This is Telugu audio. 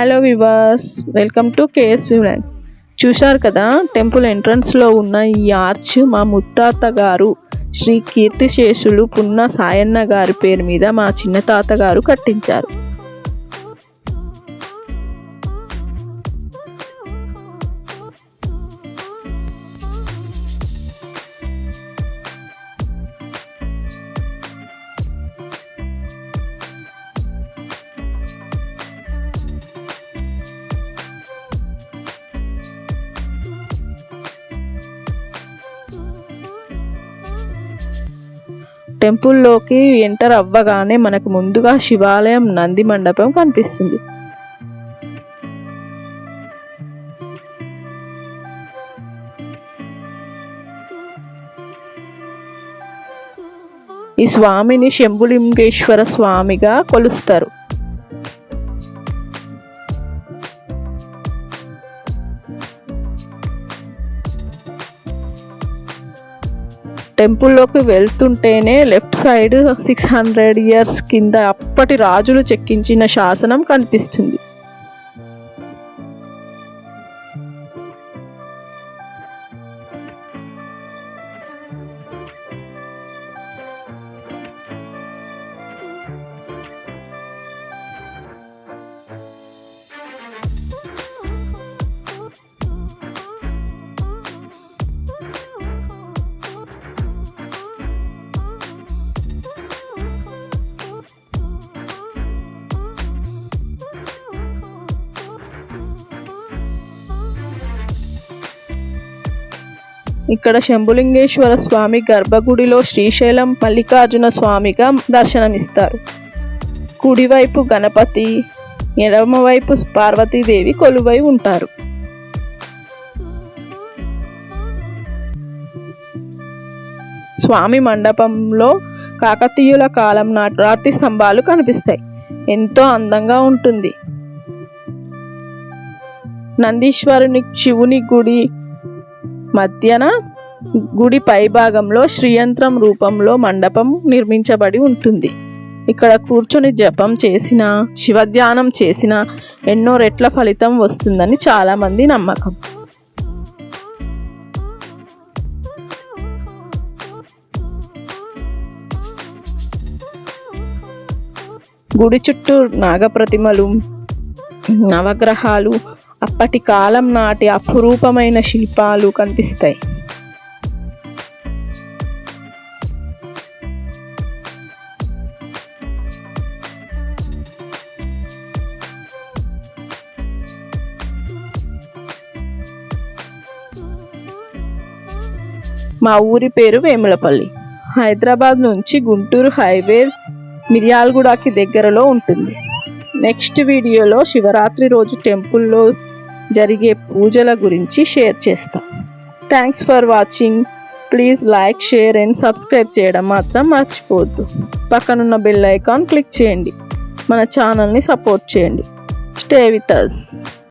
హలో వివాస్ వెల్కమ్ టు కేఎస్ విలాన్స్ చూశారు కదా టెంపుల్ ఎంట్రన్స్లో ఉన్న ఈ ఆర్చ్ మా ముత్తాత గారు శ్రీ కీర్తిశేషులు పున్న సాయన్న గారి పేరు మీద మా చిన్న తాత గారు కట్టించారు. టెంపుల్లోకి ఎంటర్ అవ్వగానే మనకు ముందుగా శివాలయం నంది మండపం కనిపిస్తుంది. ఈ స్వామిని శంభులింగేశ్వర స్వామిగా కొలుస్తారు. టెంపుల్లోకి వెళ్తుంటేనే left side six hundred years కింద అప్పటి రాజులు చెక్కించిన శాసనం కనిపిస్తుంది. ఇక్కడ శంభులింగేశ్వర స్వామి గర్భగుడిలో శ్రీశైలం మల్లికార్జున స్వామిగా దర్శనమిస్తారు. కుడివైపు గణపతి ఎడమవైపు పార్వతీదేవి కొలువై ఉంటారు. స్వామి మండపంలో కాకతీయుల కాలం నాటి రాతి స్తంభాలు కనిపిస్తాయి. ఎంతో అందంగా ఉంటుంది. నందీశ్వరుని శివుని గుడి మధ్యన గుడి పైభాగంలో శ్రీయంత్రం రూపంలో మండపం నిర్మించబడి ఉంటుంది. ఇక్కడ కూర్చొని జపం చేసిన శివధ్యానం చేసిన ఎన్నో రెట్ల ఫలితం వస్తుందని చాలామంది నమ్మకం. గుడి చుట్టూ నాగప్రతిమలు నవగ్రహాలు అప్పటి కాలం నాటి అపురూపమైన శిల్పాలు కనిపిస్తాయి. మా ఊరి పేరు వేములపల్లి. హైదరాబాద్ నుంచి గుంటూరు హైవే మిర్యాలగూడకి దగ్గరలో ఉంటుంది. నెక్స్ట్ వీడియోలో శివరాత్రి రోజు టెంపుల్లో జరిగే పూజల గురించి షేర్ చేస్తా. Thanks for watching please like share and subscribe చేయడం మాత్రం మర్చిపోవద్దు. పక్కనున్న బెల్ ఐకాన్ క్లిక్ చేయండి. మన ఛానల్ని సపోర్ట్ చేయండి. Stay with us